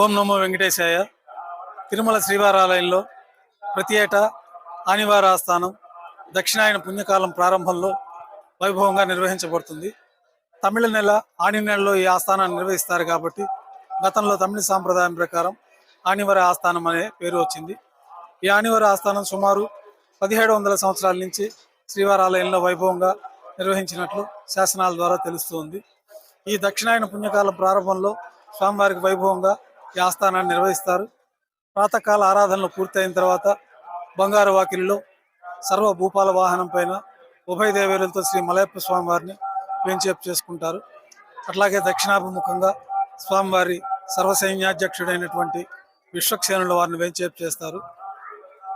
ఓం నమో వెంకటేశాయ. తిరుమల శ్రీవారాలయంలో ప్రతి ఏటా ఆనివార ఆస్థానం దక్షిణాయన పుణ్యకాలం ప్రారంభంలో వైభవంగా నిర్వహించబడుతుంది. తమిళ నెల ఆని నెలలో ఈ ఆస్థానాన్ని నిర్వహిస్తారు కాబట్టి గతంలో తమిళ సాంప్రదాయం ప్రకారం ఆనివర ఆస్థానం అనే పేరు వచ్చింది. ఈ ఆనివర ఆస్థానం సుమారు పదిహేడు వందల సంవత్సరాల నుంచి శ్రీవారాలయంలో వైభవంగా నిర్వహించినట్లు శాసనాల ద్వారా తెలుస్తుంది. ఈ దక్షిణాయన పుణ్యకాలం ప్రారంభంలో స్వామివారికి వైభవంగా ఈ ఆస్థానాన్ని నిర్వహిస్తారు. ప్రాతకాల ఆరాధనలు పూర్తయిన తర్వాత బంగారు వాకిలిలో సర్వ భూపాల వాహనం పైన ఉభయ దేవేరులతో శ్రీ మలయప్ప స్వామివారిని వేంచేపు చేసుకుంటారు. అట్లాగే దక్షిణాభిముఖంగా స్వామివారి సర్వసైన్యాధ్యక్షుడైనటువంటి విశ్వక్సేనుల వారిని వేంచేపు చేస్తారు.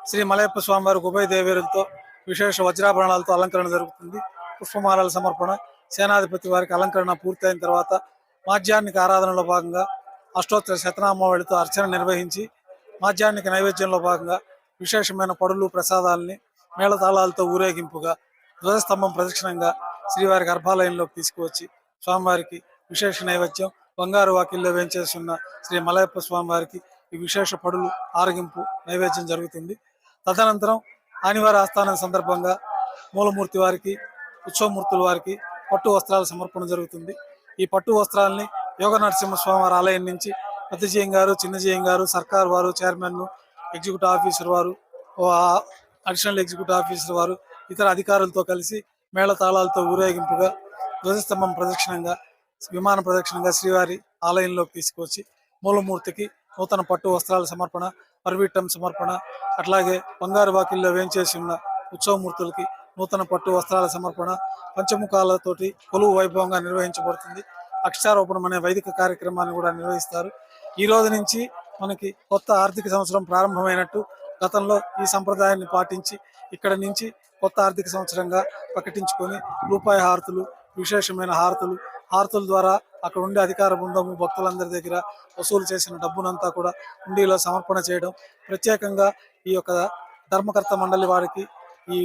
శ్రీ మలయప్ప స్వామివారికి ఉభయ దేవేరులతో విశేష వజ్రాభరణాలతో అలంకరణ జరుగుతుంది. పుష్పమాలల సమర్పణ సేనాధిపతి వారికి అలంకరణ పూర్తయిన తర్వాత మాధ్యాహ్నిక ఆరాధనలో భాగంగా అష్టోత్తర శతనామావళితో అర్చన నిర్వహించి మాధ్యాహ్నిక నైవేద్యంలో భాగంగా విశేషమైన పడులు ప్రసాదాలని మేళతాళాలతో ఊరేగింపుగా ధ్వజస్తంభం ప్రదక్షిణంగా శ్రీవారి గర్భాలయంలోకి తీసుకువచ్చి స్వామివారికి విశేష నైవేద్యం బంగారు వాకిల్లో వేంచేస్తున్న శ్రీ మలయప్ప స్వామివారికి ఈ విశేష పడులు ఆరగింపు నైవేద్యం జరుగుతుంది. తదనంతరం ఆనివార ఆస్థానం సందర్భంగా మూలమూర్తి వారికి ఉత్సవమూర్తుల వారికి పట్టు వస్త్రాల సమర్పణ జరుగుతుంది. ఈ పట్టు వస్త్రాలని యోగ నరసింహస్వామివారి ఆలయం నుంచి పెద్దజీయం గారు చిన్నజీయం గారు సర్కార్ వారు చైర్మన్ ఎగ్జిక్యూటివ్ ఆఫీసర్ వారు అడిషనల్ ఎగ్జిక్యూటివ్ ఆఫీసర్ వారు ఇతర అధికారులతో కలిసి మేళ తాళాలతో ఊరేగింపుగా ధ్వజస్తంభం ప్రదక్షిణంగా విమాన ప్రదక్షిణంగా శ్రీవారి ఆలయంలోకి తీసుకొచ్చి మూలమూర్తికి నూతన పట్టు వస్త్రాల సమర్పణ పర్వీటం సమర్పణ అట్లాగే బంగారు వాకిల్లో వేంచేసి ఉన్న ఉత్సవమూర్తులకి నూతన పట్టు వస్త్రాల సమర్పణ పంచముఖాలతోటి కొలువు వైభవంగా నిర్వహించబడుతుంది. అక్షరారోపణం అనే వైదిక కార్యక్రమాన్ని కూడా నిర్వహిస్తారు. ఈ రోజు నుంచి మనకి కొత్త ఆర్థిక సంవత్సరం ప్రారంభమైనట్టు గతంలో ఈ సంప్రదాయాన్ని పాటించి ఇక్కడ నుంచి కొత్త ఆర్థిక సంవత్సరంగా ప్రకటించుకొని రూపాయి హారతులు విశేషమైన హారతులు హారతుల ద్వారా అక్కడ ఉండే అధికార బృందము భక్తులందరి దగ్గర వసూలు చేసిన డబ్బునంతా కూడా హుండీలో సమర్పణ చేయడం ప్రత్యేకంగా ఈ యొక్క ధర్మకర్త మండలి వారికి ఈ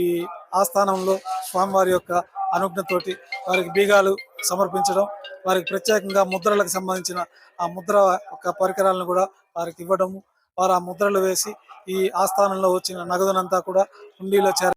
ఆస్థానంలో స్వామివారి యొక్క అనుజ్ఞతోటి వారికి బీగాలు సమర్పించడం వారికి ప్రత్యేకంగా ముద్రలకు సంబంధించిన ఆ ముద్ర యొక్క పరికరాలను కూడా వారికి ఇవ్వడము. వారు ఆ ముద్రలు వేసి ఈ ఆస్థానంలో వచ్చిన నగదునంతా కూడా హుండీలో చేర